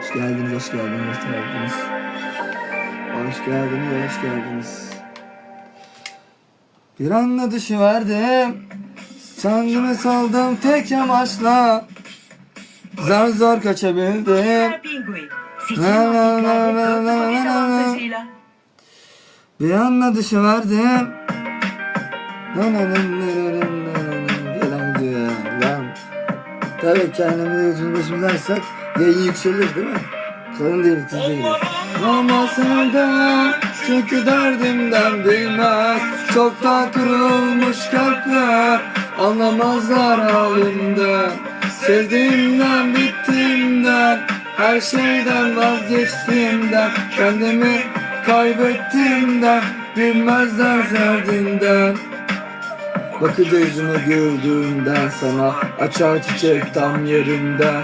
Hoş geldiniz, hoş geldiniz, hoş geldiniz. Hoş geldiniz, hoş geldiniz. Bir anda düşüverdim. Kendimi saldım tek amaçla. Zar zor kaçabildim. La la la la la la la. Bir anda düşüverdim. Lan lan lan lan lan lan Tabii kendimizi yüzümüz açsak yayın yükselir değil mi? Değiliz, kız değiliz. Ama senden çünkü derdimden bilmez Çoktan kırılmış kalpler Anlamazlar halimden Sevdiğimden bittiğimden Her şeyden vazgeçtiğimden Kendimi kaybettiğimden Bilmezler derdinden Bakıcı yüzüme güldüğümden sana Açar çiçek tam yerinden